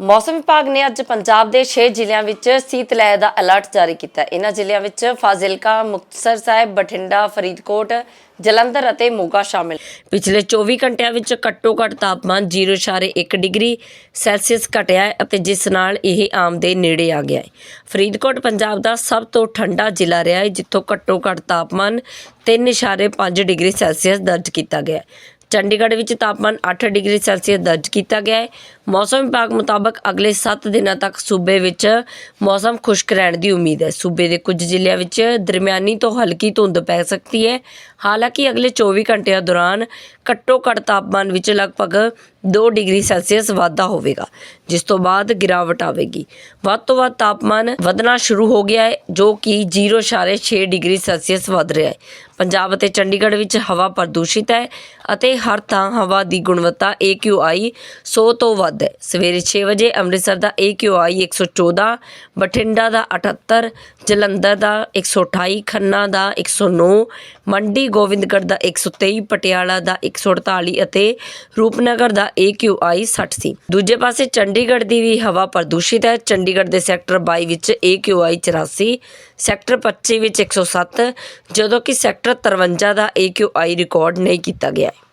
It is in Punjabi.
ਮੌਸਮ ਵਿਭਾਗ ਨੇ ਅੱਜ ਪੰਜਾਬ ਦੇ 6 ਜ਼ਿਲ੍ਹਿਆਂ ਵਿੱਚ ਸੀਤ ਲਹਿਰ ਦਾ ਅਲਰਟ ਜਾਰੀ ਕੀਤਾ ਹੈ। ਇਹਨਾਂ ਜ਼ਿਲ੍ਹਿਆਂ ਵਿੱਚ ਫਾਜ਼ਿਲਕਾ, ਮੁਕਤਸਰ ਸਾਹਿਬ, ਬਠਿੰਡਾ, ਫਰੀਦਕੋਟ, ਜਲੰਧਰ ਅਤੇ ਮੋਗਾ ਸ਼ਾਮਿਲ। ਪਿਛਲੇ 24 ਘੰਟਿਆਂ ਵਿੱਚ ਘੱਟੋ ਘੱਟ ਤਾਪਮਾਨ 0.1 ਡਿਗਰੀ ਸੈਲਸੀਅਸ ਘਟਿਆ ਹੈ ਅਤੇ ਜਿਸ ਨਾਲ ਇਹ ਆਮ ਦੇ ਨੇੜੇ ਆ ਗਿਆ ਹੈ। ਫਰੀਦਕੋਟ, ਪੰਜਾਬ ਦਾ ਸਭ ਤੋਂ ਠੰਡਾ ਜ਼ਿਲ੍ਹਾ ਰਿਹਾ ਹੈ, ਜਿੱਥੋਂ ਘੱਟੋ ਘੱਟ ਤਾਪਮਾਨ 3.5 ਡਿਗਰੀ ਸੈਲਸੀਅਸ ਦਰਜ ਕੀਤਾ ਗਿਆ ਹੈ। ਚੰਡੀਗੜ੍ਹ ਵਿੱਚ ਤਾਪਮਾਨ 8 ਡਿਗਰੀ ਸੈਲਸੀਅਸ ਦਰਜ ਕੀਤਾ ਗਿਆ ਹੈ। ਮੌਸਮ ਵਿਭਾਗ ਮੁਤਾਬਕ ਅਗਲੇ 7 ਦਿਨਾਂ ਤੱਕ ਸੂਬੇ ਵਿੱਚ ਮੌਸਮ ਖੁਸ਼ਕ ਰਹਿਣ ਦੀ ਉਮੀਦ ਹੈ। ਸੂਬੇ ਦੇ ਕੁਝ ਜ਼ਿਲ੍ਹਿਆਂ ਵਿੱਚ ਦਰਮਿਆਨੀ ਤੋਂ ਹਲਕੀ ਧੁੰਦ ਪੈ ਸਕਦੀ ਹੈ। ਹਾਲਾਂਕਿ ਅਗਲੇ 24 ਘੰਟਿਆਂ ਦੌਰਾਨ ਘੱਟੋ ਘੱਟ ਤਾਪਮਾਨ ਵਿੱਚ ਲਗਭਗ 2 ਡਿਗਰੀ ਸੈਲਸੀਅਸ ਵਾਧਾ ਹੋਵੇਗਾ, ਜਿਸ ਤੋਂ ਬਾਅਦ ਗਿਰਾਵਟ ਆਵੇਗੀ। ਵੱਧ ਤੋਂ ਵੱਧ ਤਾਪਮਾਨ ਵਧਣਾ ਸ਼ੁਰੂ ਹੋ ਗਿਆ ਹੈ, ਜੋ ਕਿ 0.6 ਡਿਗਰੀ ਸੈਲਸੀਅਸ ਵੱਧ ਰਿਹਾ ਹੈ। ਪੰਜਾਬ ਅਤੇ ਚੰਡੀਗੜ੍ਹ ਵਿੱਚ ਹਵਾ ਪ੍ਰਦੂਸ਼ਿਤ ਹੈ ਅਤੇ ਹਰ ਥਾਂ ਹਵਾ ਦੀ ਗੁਣਵੱਤਾ AQI 100 ਤੋਂ ਵੱਧ ਹੈ। ਸਵੇਰੇ 6 ਵਜੇ ਅੰਮ੍ਰਿਤਸਰ ਦਾ AQI 114 ਬਠਿੰਡਾ ਦਾ 78 ਜਲੰਧਰ ਦਾ 128 ਖੰਨਾ ਦਾ 109 ਮੰਡੀ ਗੋਬਿੰਦਗੜ੍ਹ ਦਾ 123 ਪਟਿਆਲਾ ਦਾ 148 ਅਤੇ ਰੂਪਨਗਰ ਦਾ AQI 60 ਸੀ। ਦੂਜੇ ਪਾਸੇ ਚੰਡੀਗੜ੍ਹ ਦੀ ਵੀ ਹਵਾ ਪ੍ਰਦੂਸ਼ਿਤ ਹੈ। ਚੰਡੀਗੜ੍ਹ ਦੇ ਸੈਕਟਰ 22 ਵਿੱਚ AQI 84 ਸੈਕਟਰ 25 ਵਿੱਚ 107 ਜਦੋਂ ਕਿ ਸੈਕਟਰ 53 ਦਾ AQI ਰਿਕਾਰਡ ਨਹੀਂ ਕੀਤਾ ਗਿਆ ਹੈ।